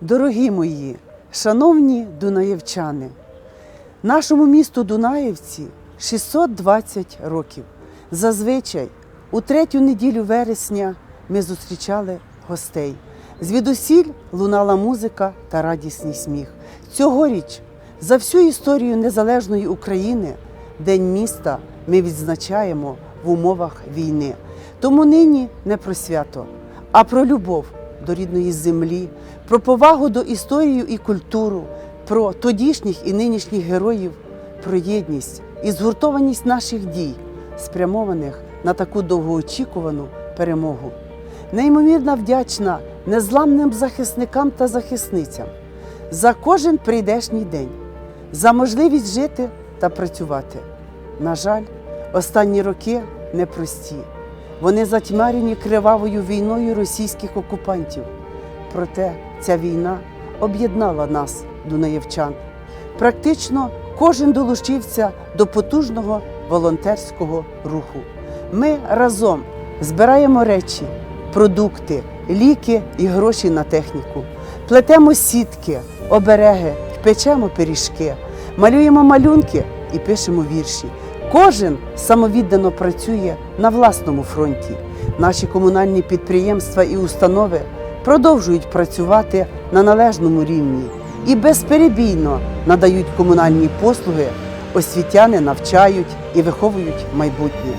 Дорогі мої, шановні дунаєвчани, нашому місту Дунаєвці 620 років. Зазвичай у третю неділю вересня ми зустрічали гостей. Звідусіль лунала музика та радісний сміх. Цьогоріч за всю історію незалежної України День міста ми відзначаємо в умовах війни. Тому нині не про свято, а про любов до рідної землі, про повагу до історії і культуру, про тодішніх і нинішніх героїв, про єдність і згуртованість наших дій, спрямованих на таку довгоочікувану перемогу. Неймовірно вдячна незламним захисникам та захисницям за кожен прийдешній день, за можливість жити та працювати. На жаль, останні роки непрості. Вони затьмарені кривавою війною російських окупантів. Проте ця війна об'єднала нас, дунаєвчан. Практично кожен долучився до потужного волонтерського руху. Ми разом збираємо речі, продукти, ліки і гроші на техніку, плетемо сітки, обереги, печемо пиріжки, малюємо малюнки і пишемо вірші. Кожен самовіддано працює на власному фронті. Наші комунальні підприємства і установи продовжують працювати на належному рівні і безперебійно надають комунальні послуги, освітяни навчають і виховують майбутнє.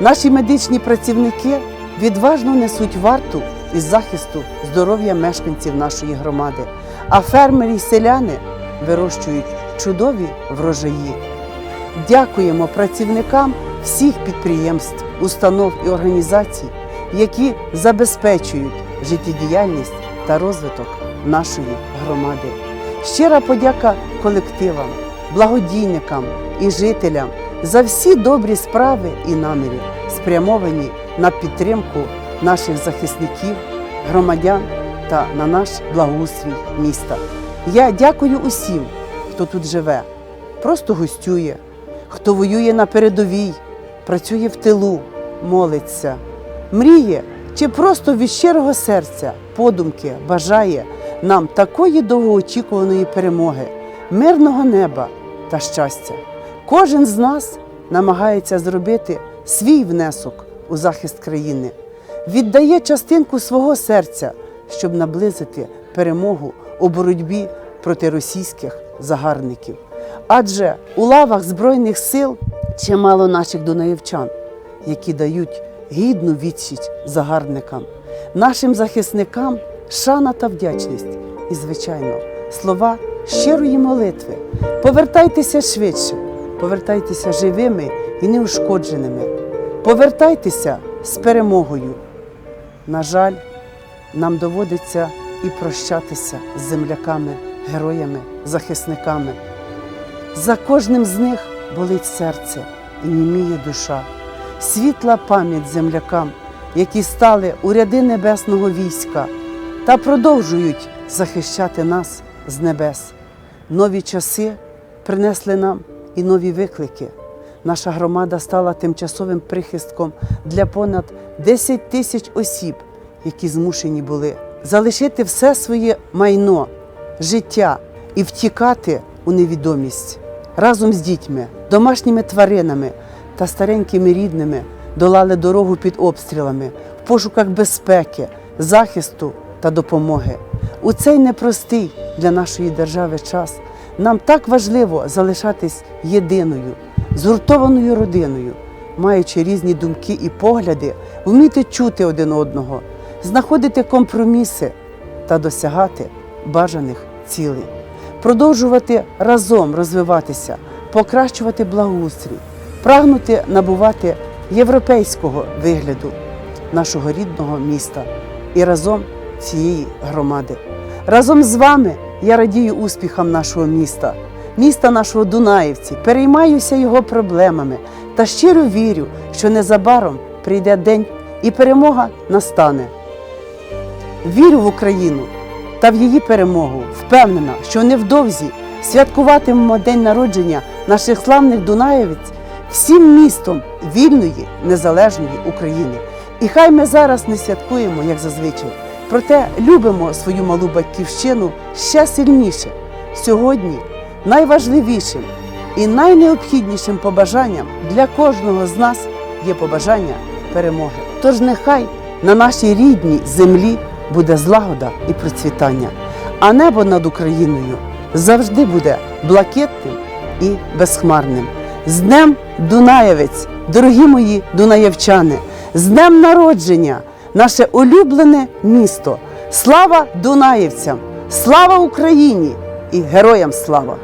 Наші медичні працівники відважно несуть варту із захисту здоров'я мешканців нашої громади, а фермери й селяни вирощують чудові врожаї. Дякуємо працівникам всіх підприємств, установ і організацій, які забезпечують життєдіяльність та розвиток нашої громади. Щира подяка колективам, благодійникам і жителям за всі добрі справи і наміри, спрямовані на підтримку наших захисників, громадян та на наш благоустрій міста. Я дякую усім, хто тут живе, просто гостює, хто воює на передовій, працює в тилу, молиться, мріє чи просто від щирого серця, подумки бажає нам такої довгоочікуваної перемоги, мирного неба та щастя. Кожен з нас намагається зробити свій внесок у захист країни, віддає частинку свого серця, щоб наблизити перемогу у боротьбі проти російських загарбників. Адже у лавах Збройних сил чимало наших дунаївчан, які дають гідну відсіч загарбникам, нашим захисникам шана та вдячність і, звичайно, слова щирої молитви. Повертайтеся швидше, повертайтеся живими і неушкодженими. Повертайтеся з перемогою. На жаль, нам доводиться і прощатися з земляками, героями, захисниками. За кожним з них болить серце і німіє душа, світла пам'ять землякам, які стали у ряди небесного війська та продовжують захищати нас з небес. Нові часи принесли нам і нові виклики. Наша громада стала тимчасовим прихистком для понад 10 тисяч осіб, які змушені були залишити все своє майно, життя і втікати у невідомість. Разом з дітьми, домашніми тваринами та старенькими рідними долали дорогу під обстрілами в пошуках безпеки, захисту та допомоги. У цей непростий для нашої держави час нам так важливо залишатись єдиною, згуртованою родиною, маючи різні думки і погляди, вміти чути один одного, знаходити компроміси та досягати бажаних цілей, продовжувати разом розвиватися, покращувати благоустрій, прагнути набувати європейського вигляду нашого рідного міста і разом цієї громади. Разом з вами я радію успіхам нашого міста, міста нашого Дунаївці, переймаюся його проблемами та щиро вірю, що незабаром прийде день і перемога настане. Вірю в Україну та в її перемогу. Впевнена, що невдовзі святкуватимемо день народження наших славних Дунаєвець всім містом вільної незалежної України. І хай ми зараз не святкуємо, як зазвичай, проте любимо свою малу батьківщину ще сильніше. Сьогодні найважливішим і найнеобхіднішим побажанням для кожного з нас є побажання перемоги. Тож нехай на нашій рідній землі буде злагода і процвітання, а небо над Україною завжди буде блакитним і безхмарним. З Днем Дунаєвець, дорогі мої дунаєвчани, з Днем народження, наше улюблене місто. Слава Дунаєвцям! Слава Україні і героям слава!